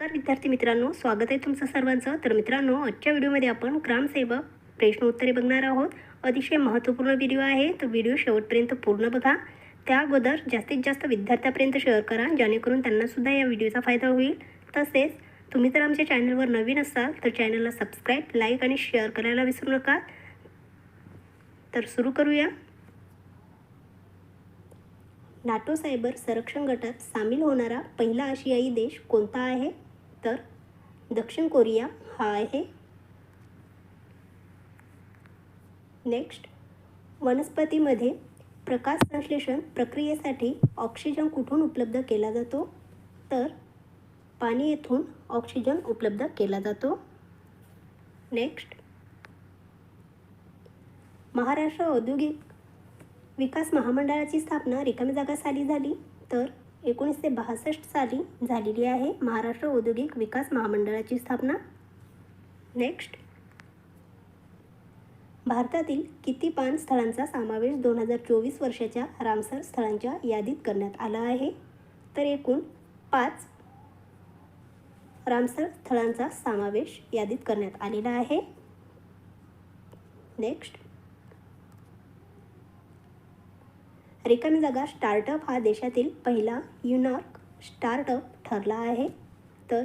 नमस्कार विद्यार्थी मित्रांनो स्वागत आहे तुमचं सर्वांचं. तर मित्रांनो आजच्या व्हिडिओमध्ये आपण ग्रामसेवक प्रश्न उत्तरे बघणार आहोत. अतिशय महत्त्वपूर्ण व्हिडिओ आहे. तो व्हिडिओ शेवटपर्यंत पूर्ण बघा. त्या अगोदर जास्तीत जास्त विद्यार्थ्यापर्यंत शेअर करा. जेणेकरून त्यांनासुद्धा या व्हिडिओचा फायदा होईल. तसेच तुम्ही जर आमच्या चॅनलवर नवीन असाल तर चॅनलला सबस्क्राईब लाईक आणि शेअर करायला विसरू नका. तर सुरू करूया. नाटो सायबर संरक्षण गटात सामील होणारा पहिला आशियाई देश कोणता आहे? तर दक्षिण कोरिया हा आहे. नेक्स्ट वनस्पतीमध्ये प्रकाश संश्लेषण प्रक्रियेसाठी ऑक्सिजन कुठून उपलब्ध केला जातो? तर पाणी येथून ऑक्सिजन उपलब्ध केला जातो. नेक्स्ट महाराष्ट्र औद्योगिक विकास महामंडळाची स्थापना रिकामी जागा साली झाली. तर एकोणीसशे बासष्ट साली झालेली आहे महाराष्ट्र औद्योगिक विकास महामंडळाची स्थापना. नेक्स्ट भारतातील किती पान स्थळांचा समावेश दोन हजार चोवीस वर्षाच्या रामसर स्थळांच्या यादीत करण्यात आला आहे? तर एकूण पाच रामसर स्थळांचा समावेश यादीत करण्यात आलेला आहे. नेक्स्ट रिकामी जागा स्टार्टअप हा देशातील पहिला युनॉर्क स्टार्टअप ठरला आहे. तर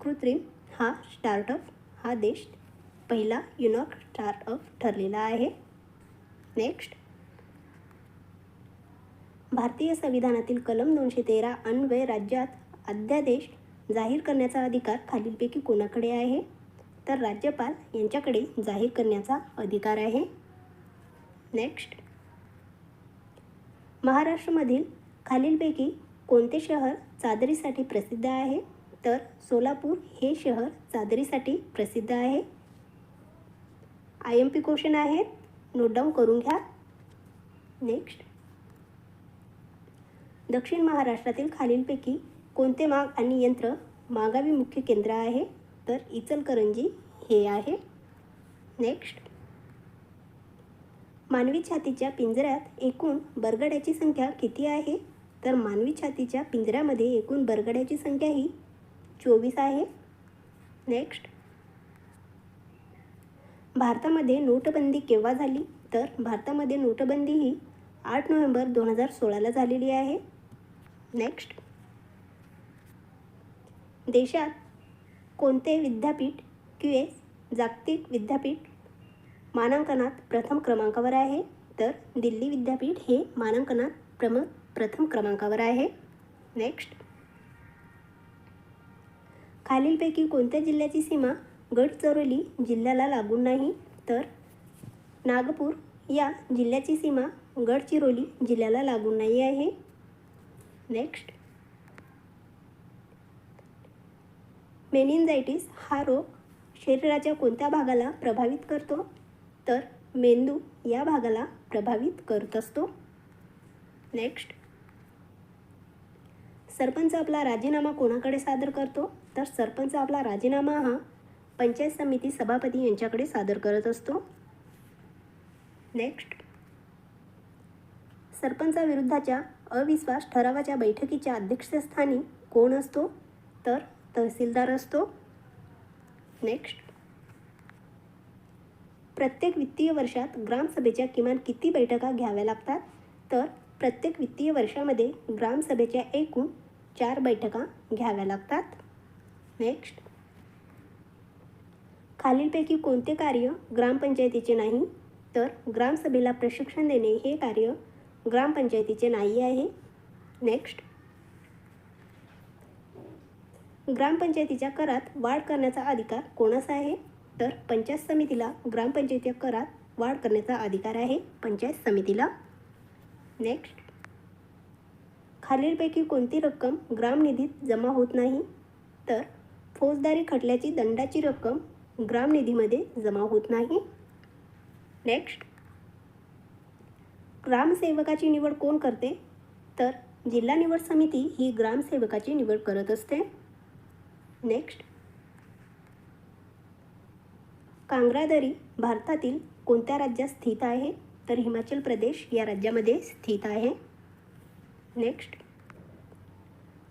कृत्रिम हा स्टार्टअप हा देश पहिला युनॉर्क स्टार्टअप ठरलेला आहे. नेक्स्ट. भारतीय संविधानातील कलम दोनशे तेरा अन्वय राज्यात अध्यादेश जाहीर करण्याचा अधिकार खालीलपैकी कोणाकडे आहे? तर राज्यपाल यांच्याकडे जाहीर करण्याचा अधिकार आहे. नेक्स्ट. महाराष्ट्रामधील खालीलपैकी कोणते शहर चादरीसाठी प्रसिद्ध आहे? तर सोलापूर हे शहर चादरीसाठी प्रसिद्ध आहे. आय एम पी क्वेश्चन आहेत. नोट डाऊन करून घ्या. नेक्स्ट. दक्षिण महाराष्ट्रातील खालीलपैकी कोणते माग आणि यंत्र मागावी मुख्य केंद्र आहे? तर इचलकरंजी हे आहे. नेक्स्ट. मानवी छातीच्या पिंजऱ्यात एकूण बरगड्याची संख्या किती आहे? तर मानवी छातीच्या पिंजऱ्यामध्ये एकूण बरगड्याची संख्या ही चोवीस आहे. नेक्स्ट भारतामध्ये नोटबंदी केव्हा झाली? तर भारतामध्ये नोटबंदी ही आठ नोव्हेंबर दोन हजार सोळाला झालेली आहे. नेक्स्ट देशात कोणते विद्यापीठ क्यू एस जागतिक विद्यापीठ मानांकनात प्रथम क्रमांकावर आहे. तर दिल्ली विद्यापीठ हे मानांकनात प्रम प्रथम क्रमांकावर आहे. नेक्स्ट खालीलपैकी कोणत्या जिल्ह्याची सीमा गडचिरोली जिल्ह्याला लागून नाही? तर नागपूर या जिल्ह्याची सीमा गडचिरोली जिल्ह्याला लागून नाही आहे. नेक्स्ट मेनिनजायटिस हा रोग शरीराच्या कोणत्या भागाला प्रभावित करतो? तर मेंदू या भागाला प्रभावित करत असतो. नेक्स्ट सरपंच आपला राजीनामा कोणाकडे सादर करतो? तर सरपंच आपला राजीनामा हा पंचायत समिती सभापती यांच्याकडे सादर करत असतो. नेक्स्ट सरपंचाविरुद्धच्या अविश्वास ठरावाच्या बैठकीच्या अध्यक्षस्थानी कोण असतो? तर तहसीलदार असतो. नेक्स्ट प्रत्येक वित्तीय वर्षात ग्रामसभेच्या किमान किती बैठका घ्याव्या लागतात? तर प्रत्येक वित्तीय वर्षामध्ये ग्रामसभेच्या एकूण चार बैठका घ्याव्या लागतात. नेक्स्ट खालीलपैकी कोणते कार्य ग्रामपंचायतीचे नाही? तर ग्रामसभेला प्रशिक्षण देणे हे कार्य ग्रामपंचायतीचे नाही आहे. नेक्स्ट ग्रामपंचायतीच्या करात वाढ करण्याचा अधिकार कोणाचा आहे? तर पंचायत समितीला ग्रामपंचायती करात वाढ करण्याचा अधिकार आहे पंचायत समितीला. नेक्स्ट खालीलपैकी कोणती रक्कम ग्रामनिधीत जमा होत नाही? तर फौजदारी खटल्याची दंडाची रक्कम ग्रामनिधीमध्ये जमा होत नाही. नेक्स्ट ग्रामसेवकाची निवड कोण करते? तर जिल्हा निवड समिती ही ग्रामसेवकाची निवड करत असते. नेक्स्ट कांग्रादरी भारतातील कोणत्या राज्यात स्थित आहे? तर हिमाचल प्रदेश या राज्यामध्ये स्थित आहे. नेक्स्ट.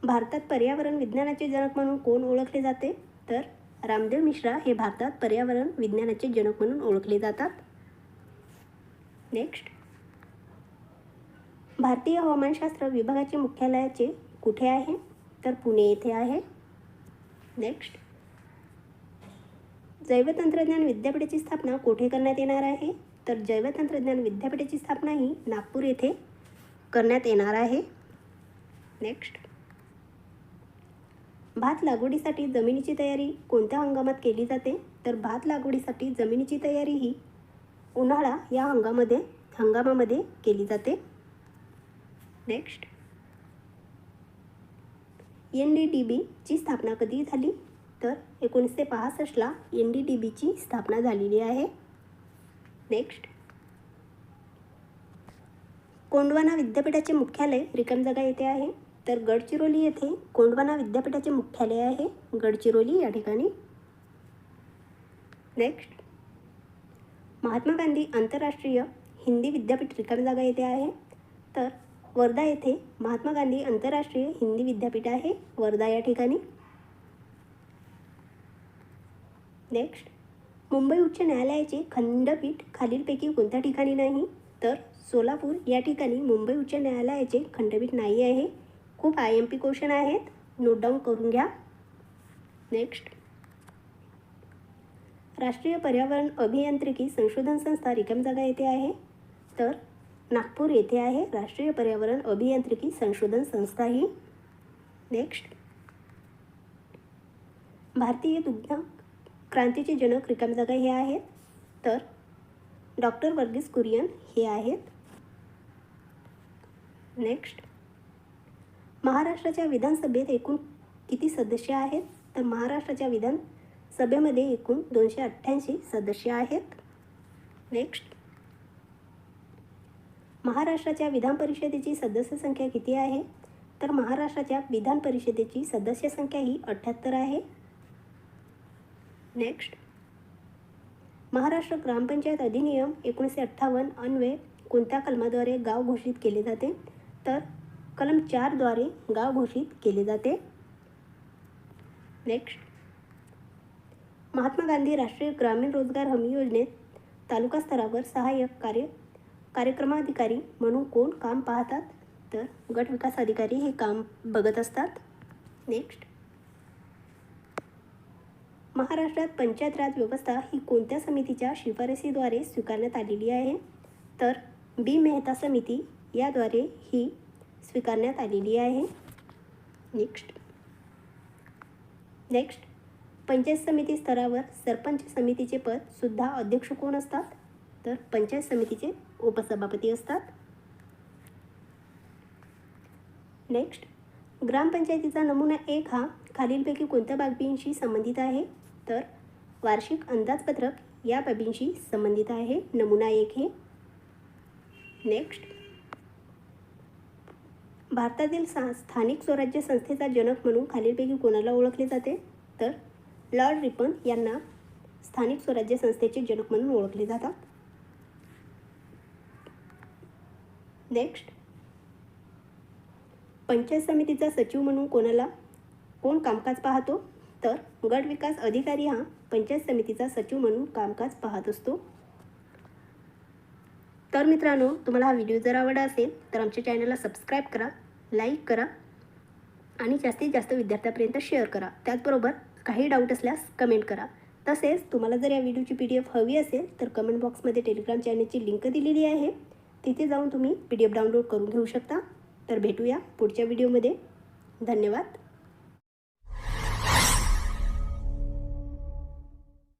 भारतात पर्यावरण विज्ञानाचे जनक म्हणून कोण ओळखले जाते? तर रामदेव मिश्रा हे भारतात पर्यावरण विज्ञानाचे जनक म्हणून ओळखले जातात. नेक्स्ट. भारतीय हवामानशास्त्र विभागाचे मुख्यालयाचे कुठे आहे? तर पुणे येथे आहे. नेक्स्ट. जैवतंत्रज्ञान विद्यापीठाची स्थापना कोठे करण्यात येणार आहे? तर जैवतंत्रज्ञान विद्यापीठाची स्थापना ही नागपूर येथे करण्यात येणार आहे. नेक्स्ट भात लागवडीसाठी जमिनीची तयारी कोणत्या हंगामात केली जाते? तर भात लागवडीसाठी जमिनीची तयारी ही उन्हाळा या हंगामध्ये हंगामामध्ये केली जाते. नेक्स्ट एन डी टी बीची स्थापना कधी झाली? तर एकोणीसशे पासष्टला एन डी डी बीची स्थापना झालेली आहे. नेक्स्ट कोंडवाना विद्यापीठाचे मुख्यालय रिकाम जागा येथे आहे. तर गडचिरोली येथे कोंडवाना विद्यापीठाचे मुख्यालय आहे. गडचिरोली या ठिकाणी. नेक्स्ट महात्मा गांधी आंतरराष्ट्रीय हिंदी विद्यापीठ रिकाम जागा येथे आहे. तर वर्धा येथे महात्मा गांधी आंतरराष्ट्रीय हिंदी विद्यापीठ आहे. वर्धा या ठिकाणी. नेक्स्ट मुंबई उच्च न्यायालयाचे खंडपीठ खालीलपैकी कोणत्या ठिकाणी नाही? तर सोलापूर या ठिकाणी मुंबई उच्च न्यायालयाचे खंडपीठ नाही आहे. खूप आय एम पी क्वेश्चन आहेत. नोट डाऊन करून घ्या. नेक्स्ट राष्ट्रीय पर्यावरण अभियांत्रिकी संशोधन संस्था रिकाम जागा येथे आहे. तर नागपूर येथे आहे. राष्ट्रीय पर्यावरण अभियांत्रिकी संशोधन संस्था ही. नेक्स्ट भारतीय दुग्ध क्रांतीचे जनक रिकामी जागा हे आहेत. तर डॉक्टर वर्गीस कुरियन हे आहेत. नेक्स्ट. महाराष्ट्राच्या विधानसभेत एकूण किती सदस्य आहेत? तर महाराष्ट्राच्या विधानसभेमध्ये एकूण दोनशे अठ्ठ्याऐंशी सदस्य आहेत. नेक्स्ट. महाराष्ट्राच्या विधान परिषदेची सदस्य संख्या किती आहे? तर महाराष्ट्राच्या विधान परिषदेची सदस्य संख्या ही अठ्ठ्याहत्तर आहे. नेक्स्ट महाराष्ट्र ग्रामपंचायत अधिनियम एकोणीसशे अठ्ठावन्न अन्वये कोणत्या कलमाद्वारे गाव घोषित केले जाते? तर कलम चारद्वारे गाव घोषित केले जाते. नेक्स्ट महात्मा गांधी राष्ट्रीय ग्रामीण रोजगार हमी योजनेत तालुका स्तरावर सहाय्यक कार्य कार्यक्रमाधिकारी म्हणून कोण काम पाहतात? तर गट विकास अधिकारी हे काम बघत असतात. नेक्स्ट महाराष्ट्रात पंचायत राज व्यवस्था ही कोणत्या समितीच्या शिफारसीद्वारे स्वीकारण्यात आलेली आहे? तर बी मेहता समिती याद्वारे ही स्वीकारण्यात आलेली आहे. नेक्स्ट नेक्स्ट पंचायत समिती स्तरावर सरपंच समितीचे पद सुद्धा अध्यक्ष कोण असतात? तर पंचायत समितीचे उपसभापती असतात. नेक्स्ट ग्रामपंचायतीचा नमुना एक हा खालीलपैकी कोणत्या बाबींशी संबंधित आहे? तर वार्षिक अंदाजपत्रक या बाबींशी संबंधित आहे. नमुना एक हे. नेक्स्ट भारतातील सा स्थानिक स्वराज्य संस्थेचा जनक म्हणून खालीलपैकी कोणाला ओळखले जाते? तर लॉर्ड रिपन यांना स्थानिक स्वराज्य संस्थेचे जनक म्हणून ओळखले जातात. नेक्स्ट पंचायत समितीचा सचिव म्हणून कोणाला कोण कामकाज पाहतो? तर गट विकास अधिकारी हा पंचायत समितीचा सचिव म्हणून कामकाज पाहत असतो. तर मित्रांनो तुम्हाला हा व्हिडिओ जर आवडला असेल तर आमच्या चॅनलला सबस्क्राईब करा लाईक करा आणि जास्तीत जास्त विद्यार्थ्यापर्यंत शेअर करा. त्याचबरोबर काही डाऊट असल्यास कमेंट करा. तसेच तुम्हाला जर या व्हिडिओची पी डी एफ हवी असेल तर कमेंट बॉक्समध्ये टेलिग्राम चॅनलची लिंक दिलेली आहे. तिथे जाऊन तुम्ही पी डी एफ डाउनलोड करून घेऊ शकता. तर भेटूया पुढच्या व्हिडिओमध्ये. धन्यवाद.